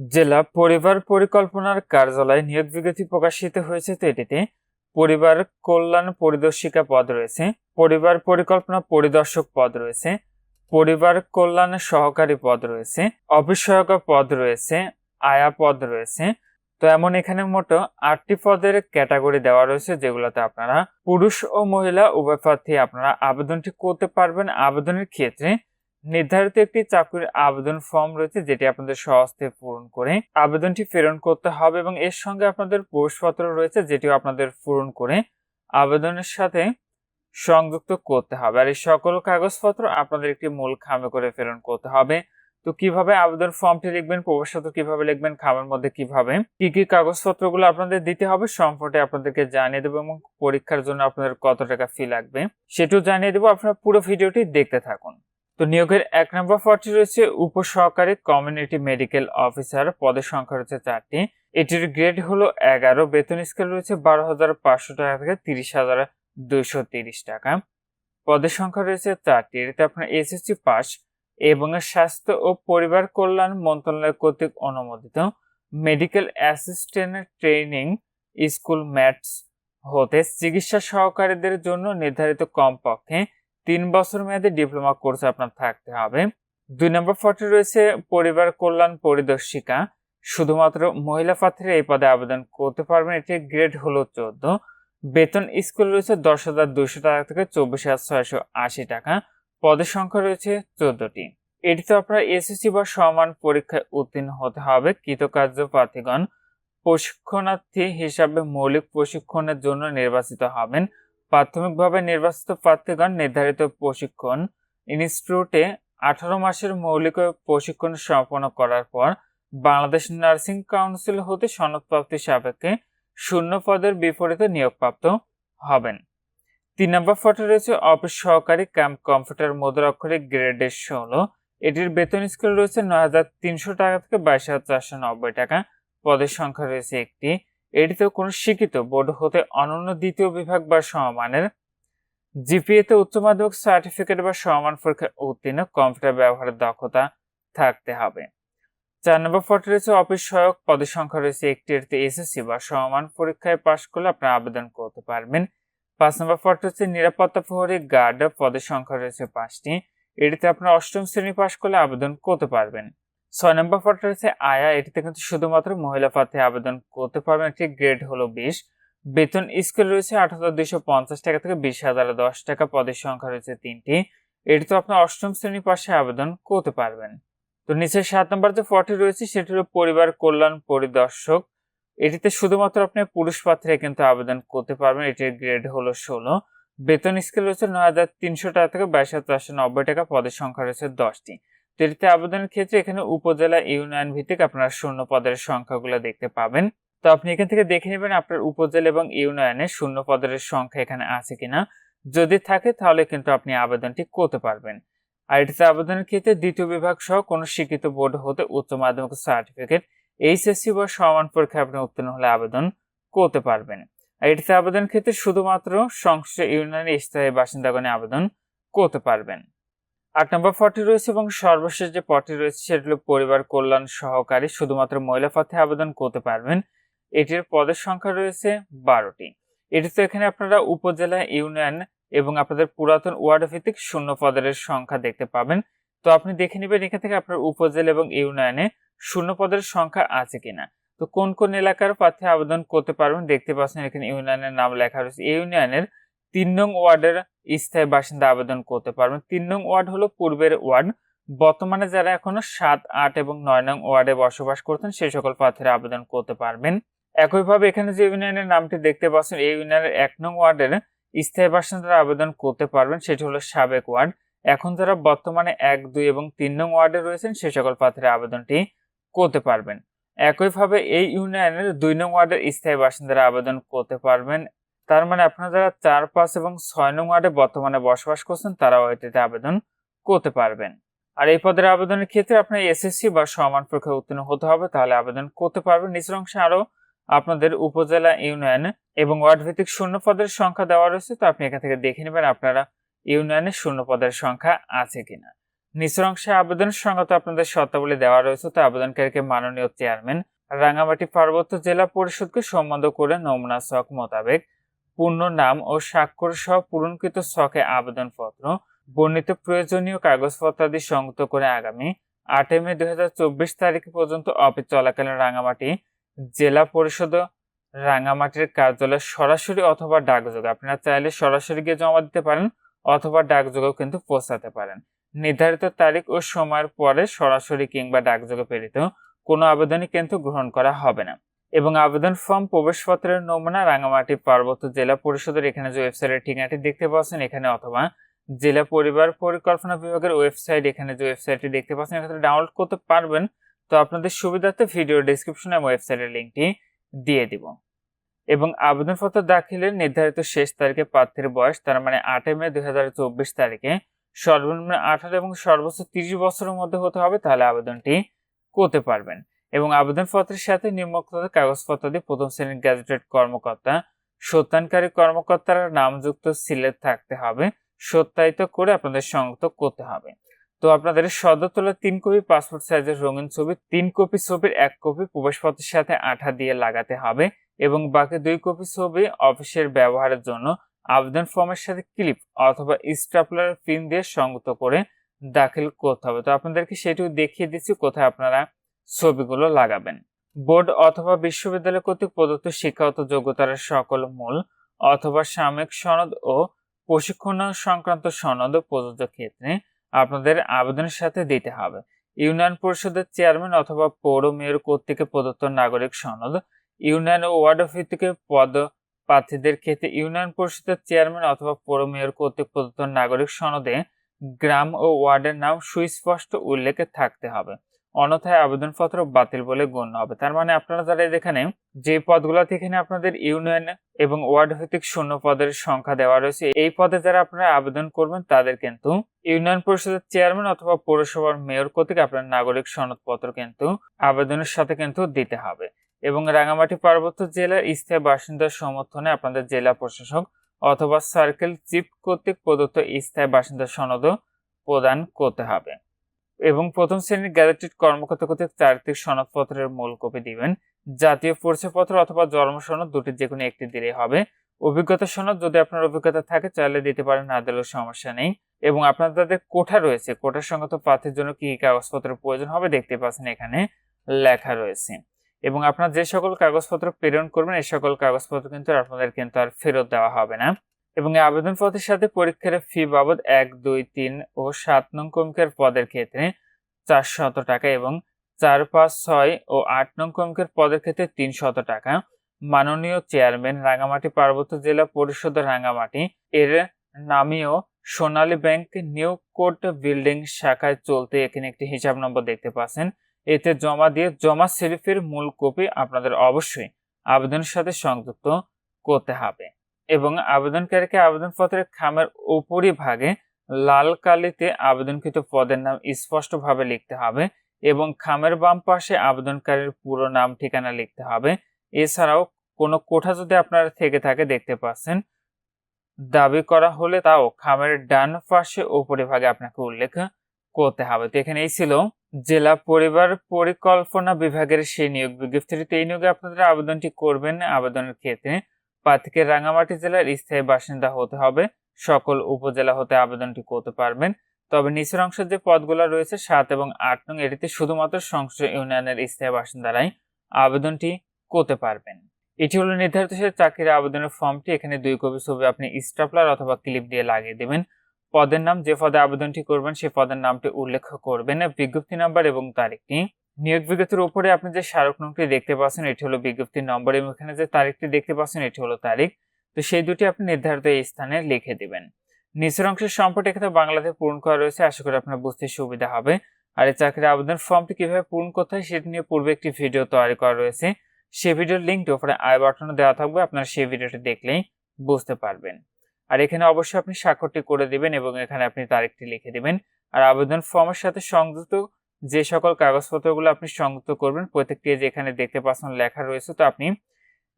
জেলা পরিবার পরিকল্পনার কার্যালয়ে নিয়োগ বিজ্ঞপ্তি প্রকাশিত হয়েছে তো এটিতে পরিবার কল্যাণ পরিদর্শিকা পদ রয়েছে, পরিবার পরিকল্পনা পরিদর্শক পদ রয়েছে, পরিবার কল্যাণ সহকারী পদ রয়েছে অফিস পদ রয়েছে, আয়া পদ রয়েছে। তো এমন এখানে মোট আটটি পদের ক্যাটাগরি দেওয়া রয়েছে যেগুলোতে আপনারা পুরুষ ও মহিলা উভয় প্রার্থী আপনারা আবেদনটি করতে পারবেন। আবেদনের ক্ষেত্রে নির্ধারিত একটি চাকরির আবেদন ফর্ম রয়েছে, যেটি আপনাদের সহজে পূরণ করে আবেদনটি প্রেরণ করতে হবে এবং এর সঙ্গে আপনাদের প্রবেশপত্র রয়েছে, যেটিও আপনাদের পূরণ করে আবেদনের সাথে সংযুক্ত করতে হবে। আর এই সকল কাগজপত্র আপনাদের একটি মূল খামে করে প্রেরণ করতে হবে। তো কীভাবে আবেদন ফর্মটি লিখবেন, প্রবেশপত্র কীভাবে লিখবেন, খামের মধ্যে কীভাবে কি কি কাগজপত্রগুলো আপনাদের দিতে হবে সম্পর্কে আপনাদেরকে জানিয়ে দেবো এবং পরীক্ষার জন্য আপনাদের কত টাকা ফি লাগবে সেটাও জানিয়ে দেবো। আপনারা পুরো ভিডিওটি দেখতে থাকুন। তো নিয়োগের এক নম্বর পদটি রয়েছে উপসহকারী কমিউনিটি মেডিকেল অফিসার। পদের সংখ্যা রয়েছে চারটি। এটির গ্রেড হলো এগারো। বেতন স্কেল রয়েছে বারো হাজার পাঁচশো টাকা থেকে তিরিশ হাজার দুইশো তিরিশ টাকা। পদের সংখ্যা রয়েছে চারটি। এতে আপনার এসএসসি পাস এবং স্বাস্থ্য ও পরিবার কল্যাণ মন্ত্রণালয় কর্তৃক অনুমোদিত। Medical assistant training school MATS হতে চিকিৎসা সহকারীদের জন্য নির্ধারিত কমপক্ষে তিন বছর মেয়াদী ডিপ্লোমা কোর্স আপনার থাকতে হবে। দুই নম্বর ফটো রয়েছে পরিবার কল্যাণ পরিদর্শিকা। শুধুমাত্র মহিলা প্রার্থীরা এই পদে আবেদন করতে পারবেন। এটির গ্রেড হলো চোদ্দ। বেতন স্কুল রয়েছে দশ হাজার দুশো টাকা থেকে চব্বিশ হাজার ছয়শো আশি টাকা। পদের সংখ্যা রয়েছে চোদ্দটি। এটিতে আপনার এসএসসি বা সমান পরীক্ষায় উত্তীর্ণ হতে হবে। কৃতকার্য প্রার্থীগণ প্রশিক্ষণার্থী হিসাবে মৌলিক প্রশিক্ষণের জন্য নির্বাচিত হবেন। প্রাথমিকভাবে নির্বাচিত প্রার্থীগণ নির্ধারিত প্রশিক্ষণ ইনস্টিটিউটে আঠারো মাসের মৌলিক প্রশিক্ষণ সম্পন্ন করার পর বাংলাদেশ নার্সিং কাউন্সিল হতে সনদপ্রাপ্তি সাপেক্ষে শূন্য পদের বিপরীতে নিয়োগপ্রাপ্ত হবেন। তিন নম্বর ফটো রয়েছে অফিস সহকারী ক্যাম্প কম্পিউটার মুদ্রাক্ষরিক গ্রেডের ষোলো এটির বেতন স্কেল রয়েছে নয় হাজার তিনশো টাকা থেকে বাইশ হাজার চারশো নব্বই টাকা। পদের সংখ্যা রয়েছে একটি। এটিতে কোনো শিক্ষিত বোর্ড হতে অনন্য দ্বিতীয় বিভাগ বা সমমানের জিপিএতে উচ্চ মাধ্যমিক সার্টিফিকেট বা সমমান পরীক্ষায় উত্তীর্ণ কম্পিউটার ব্যবহারের দক্ষতা থাকতে হবে। চার নম্বর ফটো রয়েছে অফিস সহায়ক, পদের সংখ্যা রয়েছে একটি, এটিতে এসএসসি বা সমমান পরীক্ষায় পাশ করলে আপনারা আবেদন করতে পারবেন। পাঁচ নম্বর ফটো হচ্ছে নিরাপত্তা প্রহরী গার্ড পদের সংখ্যা রয়েছে পাঁচটি, এটিতে আপনারা অষ্টম শ্রেণি পাশ করলে আবেদন করতে পারবেন। ছয় নম্বর ফটো রয়েছে আয়া। এটিতে কিন্তু শুধুমাত্র মহিলা প্রার্থী আবেদন করতে পারবেন। একটি গ্রেড হলো বিশ। বেতন স্কেল রয়েছে আট হাজার দুইশো পঞ্চাশ টাকা থেকে বিশ হাজার দশ টাকা। পদের সংখ্যা রয়েছে তিনটি। এটিতে আপনার অষ্টম শ্রেণি পাশে আবেদন করতে পারবেন। তো নিচে সাত নম্বর যে ফটো রয়েছে, সেটি হলো পরিবার কল্যাণ পরিদর্শক। এটিতে শুধুমাত্র আপনি পুরুষ পাত্রে কিন্তু আবেদন করতে পারবেন। এটির গ্রেড হলো ষোলো। বেতন স্কেল রয়েছে নয় হাজার তিনশো টাকা থেকে বাইশ হাজার চারশো নব্বই টাকা। পদের সংখ্যা রয়েছে দশটি। তো এটিতে আবেদনের ক্ষেত্রে এখানে উপজেলা, ইউনিয়ন ভিত্তিক আপনারা শূন্য পদের সংখ্যাগুলো দেখতে পাবেন। তো আপনি এখান থেকে দেখে নেবেন আপনার উপজেলা এবং ইউনিয়নে শূন্য পদের সংখ্যা এখানে আছে কিনা। যদি থাকে, তাহলে কিন্তু আপনি আবেদনটি করতে পারবেন। আর এটিতে আবেদনের ক্ষেত্রে দ্বিতীয় বিভাগ সহ কোনো শিক্ষিত বোর্ড হতে উচ্চ মাধ্যমিক সার্টিফিকেট, এইচএসসি বা সমান পরীক্ষায় আপনি উত্তীর্ণ হলে আবেদন করতে পারবেন। আর এটিতে আবেদন ক্ষেত্রে শুধুমাত্র সংশ্লিষ্ট ইউনিয়নের স্থায়ী বাসিন্দাগণে আবেদন করতে পারবেন। আট নম্বর পদটি রয়েছে এবং সর্বশেষ যে পদটি রয়েছে, সেটি হলো পরিবার কল্যাণ সহকারী। শুধুমাত্র মহিলা পথে আবেদন করতে পারবেন। এটির পদের সংখ্যা রয়েছে বারোটি। এটিতে এখানে আপনারা উপজেলা, ইউনিয়ন এবং আপনাদের পুরাতন ওয়ার্ড ভিত্তিক শূন্য পদের সংখ্যা দেখতে পাবেন। তো আপনি দেখে নেবেন এখান থেকে আপনার উপজেলা এবং ইউনিয়নে শূন্য পদের সংখ্যা আছে কিনা। তো কোন কোন এলাকার প্রার্থী আবেদন করতে পারবেন দেখতে পাচ্ছেন এখানে ইউনিয়নের নাম লেখা রয়েছে। ইউনিয়নের তিন নং ওয়ার্ডের স্থায়ী বাসিন্দা আবেদন করতে পারবেন। তিন নং ওয়ার্ড হলো পূর্বের ওয়ার্ড। বর্তমানে যারা এখনও সাত, আট এবং নয় নং ওয়ার্ডে বসবাস করতেন সেই সকল প্রার্থীরা আবেদন করতে পারবেন। একইভাবে এখানে যে ইউনিয়নের নামটি দেখতে পাচ্ছেন, এই ইউনিয়নের এক নং ওয়ার্ডের স্থায়ী বাসিন্দারা আবেদন করতে পারবেন, সেটি হলো সাবেক ওয়ার্ড। এখন যারা বর্তমানে এক, দুই এবং তিন নং ওয়ার্ডে রয়েছেন, সেই সকল প্রার্থীরা আবেদনটি করতে পারবেন। একইভাবে এই ইউনিয়নের দুই নং ওয়ার্ডের স্থায়ী বাসিন্দারা আবেদন করতে পারবেন। তার মানে আপনারা যারা চার পাঁচ এবং ছয় নং ওয়ার্ডে বর্তমানে বসবাস করছেন, তারাও এটিতে আবেদন করতে পারবেন। আর এই পদের আবেদনের ক্ষেত্রে আপনার এসএসসি বা সমান পরীক্ষায় উত্তীর্ণ হতে হবে, তাহলে আবেদন করতে পারবেন। নিচের অংশে আরও আপনাদের উপজেলা, ইউনিয়ন এবং ওয়ার্ড ভিত্তিক শূন্য পদের সংখ্যা দেওয়া রয়েছে, তো আপনি এখান থেকে দেখে নেবেন আপনারা ইউনিয়নে শূন্য পদের সংখ্যা আছে কিনা। নিচের অংশে আবেদন সঙ্গত আপনাদের শর্তাবলী দেওয়া রয়েছে, তো আবেদনকারীকে মাননীয় চেয়ারম্যান রাঙামাটি পার্বত্য জেলা পরিষদকে সম্বন্ধ করে নমুনা ছক মোতাবেক পূর্ণ নাম ও স্বাক্ষর সহ পূরণকৃত ছকে আবেদনপত্র, বর্ণিত প্রয়োজনীয় কাগজপত্রাদি সংযুক্ত করে আগামী আটই মে দুই তারিখ পর্যন্ত অফিস চলাকালীন রাঙামাটি জেলা পরিষদ রাঙামাটির কার্যালয়ে সরাসরি অথবা ডাকযোগে আপনারা চাইলে সরাসরি গিয়ে জমা দিতে পারেন অথবা ডাকযোগেও কিন্তু পৌঁছাতে পারেন। নির্ধারিত তারিখ ও সময়ের পরে সরাসরি কিংবা ডাকযোগে প্রেরিত কোনো আবেদনই কিন্তু গ্রহণ করা হবে না। এবং আবেদন ফর্ম প্রবেশপত্রের নমুনা রাঙামাটি পার্বত্য জেলা পরিষদের এখানে যে ওয়েবসাইটের ঠিকানাটি দেখতে পাচ্ছেন, এখানে অথবা জেলা পরিবার পরিকল্পনা বিভাগের ওয়েবসাইট এখানে যে ওয়েবসাইটটি দেখতে পাচ্ছেন, এখানে ডাউনলোড করতে পারবেন। তো আপনাদের সুবিধার্থে ভিডিও ডিসক্রিপশনে আমি ওয়েবসাইটের লিঙ্কটি দিয়ে দিব। এবং আবেদনপত্র দাখিলের নির্ধারিত শেষ তারিখে প্রার্থীর বয়স, তার মানে আটই মে দুই হাজার চব্বিশ তারিখে সর্বনিম্ন আঠারো এবং সর্বোচ্চ তিরিশ বছরের মধ্যে হতে হবে, তাহলে আবেদনটি করতে পারবেন। এবং আবেদনপত্রের সাথে নিম্নোক্ত কাগজপত্র দিয়ে প্রথম শ্রেণির গ্যাজেটেড কর্মকর্তা সত্যায়নকারী কর্মকর্তার নামযুক্ত সিলেট থাকতে হবে। সত্যায়িত করে আপনাদের সংযুক্ত করতে হবে। তো আপনাদের সদ্য তোলা তিন কপি পাসপোর্ট সাইজের রঙিন ছবি, তিন কপি ছবির এক কপি প্রবেশপত্রের সাথে আঠা দিয়ে লাগাতে হবে এবং বাকি দুই কপি ছবি অফিসের ব্যবহারের জন্য আবেদন ফর্মের সাথে ক্লিপ অথবা স্টাপলার পিন দিয়ে সংযুক্ত করে দাখিল করতে হবে। তো আপনাদেরকে সেটিও দেখিয়ে দিচ্ছি কোথায় আপনারা ছবিগুলো লাগাবেন। বোর্ড অথবা বিশ্ববিদ্যালয় কর্তৃক প্রদত্ত শিক্ষাগত যোগ্যতার সকল মূল অথবা সাময়িক সনদ ও প্রশিক্ষণ সংক্রান্ত সনদ প্রযোজ্য ক্ষেত্রে আপনাদের আবেদনের সাথে দিতে হবে। ইউনিয়ন পরিষদের চেয়ারম্যান অথবা পৌর মেয়র কর্তৃক প্রদত্ত নাগরিক সনদ, ইউনিয়ন ও ওয়ার্ড ভিত্তিক পদ প্রার্থীদের ক্ষেত্রে ইউনিয়ন পরিষদের চেয়ারম্যান অথবা পৌর মেয়র কর্তৃক প্রদত্ত নাগরিক সনদে গ্রাম ও ওয়ার্ডের নাম সুস্পষ্ট উল্লেখে থাকতে হবে। অন্যথায় আবেদনপত্র বাতিল বলে গণ্য হবে। তার মানে আপনারা যারা এখানে, যে পদগুলোতে এখানে আপনাদের ইউনিয়ন এবং ওয়ার্ড ভিত্তিক শূন্য পদের সংখ্যা দেওয়া রয়েছে, এই পদে যারা আপনারা আবেদন করবেন, তাদের কিন্তু ইউনিয়ন পরিষদের চেয়ারম্যান অথবা পৌরসভার মেয়র কর্তৃক আপনার নাগরিক সনদপত্র কিন্তু আবেদনের সাথে কিন্তু দিতে হবে। এবং রাঙামাটি পার্বত্য জেলার স্থায়ী বাসিন্দার সমর্থনে আপনাদের জেলা প্রশাসক অথবা সার্কেল চিফ কর্তৃক প্রদত্ত স্থায়ী বাসিন্দা সনদও প্রদান করতে হবে। এবং প্রথম শ্রেণির গ্যাজেটেড কর্মকর্তা কর্তৃক চারিত্রিক সনদপত্রের মূল কপি দিবেন। জাতীয় পরিচয়পত্র অথবা জন্ম সনদ দুটির যে কোনো একটি দিলেই হবে। অভিজ্ঞতা সনদ যদি আপনার অভিজ্ঞতা থাকে, চাইলে দিতে পারেন, না দিলেও সমস্যা নেই। এবং আপনার যাদের কোঠা রয়েছে, কোঠার সঙ্গত প্রার্থীর জন্য কি কাগজপত্রের প্রয়োজন হবে দেখতে পাচ্ছেন এখানে লেখা রয়েছে। এবং আপনার যে সকল কাগজপত্র প্রেরণ করবেন, এই সকল কাগজপত্র কিন্তু আপনাদের কিন্তু আর ফেরত দেওয়া হবে না। এবং এই আবেদনপত্রের সাথে পরীক্ষার ফি বাবদ এক, দুই, তিন ও সাত নং কমিকের পদের ক্ষেত্রে চারশত টাকা এবং চার, পাঁচ, ছয় ও আট নং কমিকের পদের ক্ষেত্রে তিনশত টাকা। মাননীয় চেয়ারম্যান রাঙামাটি পার্বত্য জেলা পরিষদ রাঙামাটি এর নামীয় Sonali bank new court building শাখায় চলতে এখানে একটি হিসাব নম্বর দেখতে পাচ্ছেন। এতে জমা দিয়ে জমা স্লিপের মূল কপি আপনাদের অবশ্যই আবেদনের সাথে সংযুক্ত করতে হবে। এবং আবেদনকারীকে আবেদনপত্রের খামের উপরিভাগে লাল কালিতে আবেদনকৃত পদের নাম স্পষ্টভাবে লিখতে হবে এবং খামের বাম পাশে আবেদনকারীর পুরো নাম, ঠিকানা লিখতে হবে। এছাড়াও কোনো কোঠা যদি আপনারা থেকে থাকে, দেখতে পাচ্ছেন, দাবি করা হলে তাও খামের ডান পাশে উপরিভাগে আপনাকে উল্লেখ করতে হবে। তো এখানে এই ছিল জেলা পরিবার পরিকল্পনা বিভাগের সেই নিয়োগ বিজ্ঞপ্তিতে এই নিয়োগে আপনাদের আবেদনটি করবেন, আবেদনের ক্ষেত্রে প্রার্থীকে রাঙামাটি জেলার স্থায়ী বাসিন্দা হতে হবে। সকল উপজেলা হতে আবেদনটি করতে পারবেন। তবে নিচের অংশের যে পদগুলো রয়েছে, সাত এবং আট নং, এটিতে শুধুমাত্র সংসদ ইউনিয়নের স্থায়ী বাসিন্দারাই আবেদনটি করতে পারবেন। এটি হলো নির্ধারিত সে চাকরির আবেদনের ফর্মটি। এখানে দুই কপি ছবি আপনি স্টাপলার অথবা ক্লিপ দিয়ে লাগিয়ে দেবেন। পদের নাম, যে পদে আবেদনটি করবেন, সে পদের নামটি উল্লেখ করবেন। বিজ্ঞপ্তি নাম্বার এবং তারিখটি নিয়োগ বিজ্ঞপ্তির উপরে আপনি যে স্মারক নংটি দেখতে পাচ্ছেন, এটি হলো বিজ্ঞপ্তির নম্বর এবং এখানে যে তারিখটি দেখতে পাচ্ছেন, এটি হলো তারিখ। তো সেই দুটি আপনি নির্ধারিত এই স্থানে লিখে দিবেন। নিচের অংশের সম্পর্কে এখানে বাংলাতে পূরণ করা রয়েছে, আশা করি আপনার বুঝতে সুবিধা হবে। আর এই চাকরির আবেদন ফর্মটি কীভাবে পূরণ করতে হয়, সেটি নিয়ে পূর্বে একটি ভিডিও তৈরি করা রয়েছে। সেই ভিডিওর লিঙ্কটি ওপরে আই বাটনে দেওয়া থাকবে, আপনারা সেই ভিডিওটি দেখলেই বুঝতে পারবেন। আর এখানে অবশ্যই আপনি স্বাক্ষরটি করে দিবেন এবং এখানে আপনি তারিখটি লিখে দিবেন। আর আবেদন ফর্মের সাথে সংযুক্ত যে সকল কাগজপত্রগুলো আপনি সংযুক্ত করবেন, প্রত্যেকটি যেখানে দেখতে পাচ্ছেন লেখা রয়েছে, তো আপনি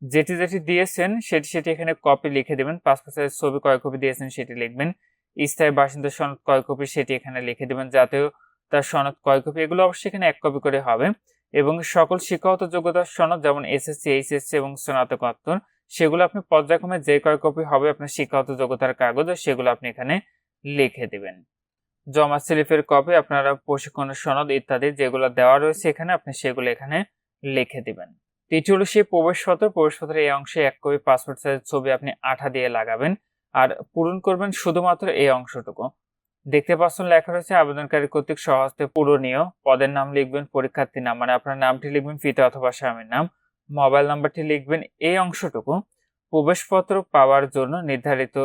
যেটি যেটি দিয়েছেন সেটি সেটি এখানে কপি লিখে দেবেন পাসপোর্ট সাইজ ছবি কয় কপি দিয়েছেন সেটি লিখবেন, স্থায়ী বাসিন্দা সনদ কয় কপি সেটি এখানে লিখে দেবেন জাতীয় তার সনদ কয় কপি এগুলো অবশ্যই এখানে এক কপি করে হবে এবং সকল শিক্ষাগত যোগ্যতার সনদ যেমন এসএসসি এইচএসসি এবং স্নাতকোত্তর, সেগুলো আপনি পর্যায়ক্রমে যে কয় কপি হবে আপনার শিক্ষাগত যোগ্যতার কাগজ, সেগুলো আপনি এখানে লিখে দিবেন। জমা স্লিপের কপি আপনারা প্রশিক্ষণের সনদ ইত্যাদি যেগুলো দেওয়া রয়েছে এখানে, আপনি সেগুলো এখানে লিখে দিবেন। তৃতীয় হলো সেই প্রবেশপত্র। প্রবেশপত্রের এই অংশে এক কপি পাসপোর্ট সাইজের ছবি আপনি আঠা দিয়ে লাগাবেন আর পূরণ করবেন শুধুমাত্র এই অংশটুকু। দেখতে পাচ্ছেন লেখা রয়েছে আবেদনকারী কর্তৃক সহজতে পূরণীয়। পদের নাম লিখবেন পরীক্ষার্থীর নাম মানে আপনার নামটি লিখবেন, পিতা অথবা স্বামীর নাম। মোবাইল নাম্বারটি লিখবেন এই অংশটুকু। প্রবেশপত্র পাওয়ার জন্য নির্ধারিত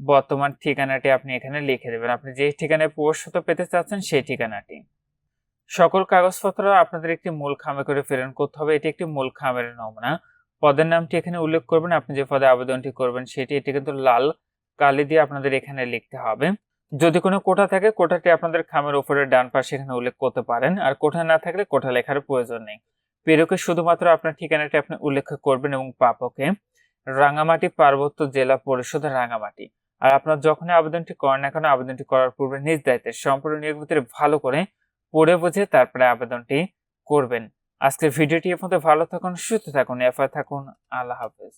বর্তমান ঠিকানাটি আপনি এখানে লিখে দেবেন। আপনি যে ঠিকানায় প্রবেশপত্র পেতে চাচ্ছেন সেই ঠিকানাটি। সকল কাগজপত্র আপনাদের একটি মূল খামে করে প্রেরণ করতে হবে। এটি একটি মূল খামের নমুনা। পদের নামটি এখানে উল্লেখ করবেন। আপনি যে পদে আবেদনটি করবেন সেটি এটি কিন্তু লাল কালি দিয়ে আপনাদের এখানে লিখতে হবে। যদি কোনো কোঠা থাকে কোঠাটি আপনাদের খামের উপরে ডান পাশে এখানে উল্লেখ করতে পারেন। আর কোঠা না থাকলে কোঠা লেখার প্রয়োজন নেই। প্রেরকে শুধুমাত্র আপনার ঠিকানাটি আপনি উল্লেখ করবেন এবং পাপকে রাঙামাটি পার্বত্য জেলা পরিষদ রাঙামাটি। আর আপনার যখনই আবেদনটি করেন না কেন, আবেদনটি করার পূর্বে নিজ দায়িত্বে সম্পূর্ণ নিয়োগ ভিতরে ভালো করে পড়ে বুঝে তারপরে আবেদনটি করবেন। আজকের ভিডিওটি মধ্যে ভালো থাকুন, সুস্থ থাকুন এফআই থাকুন। আল্লাহ হাফেজ।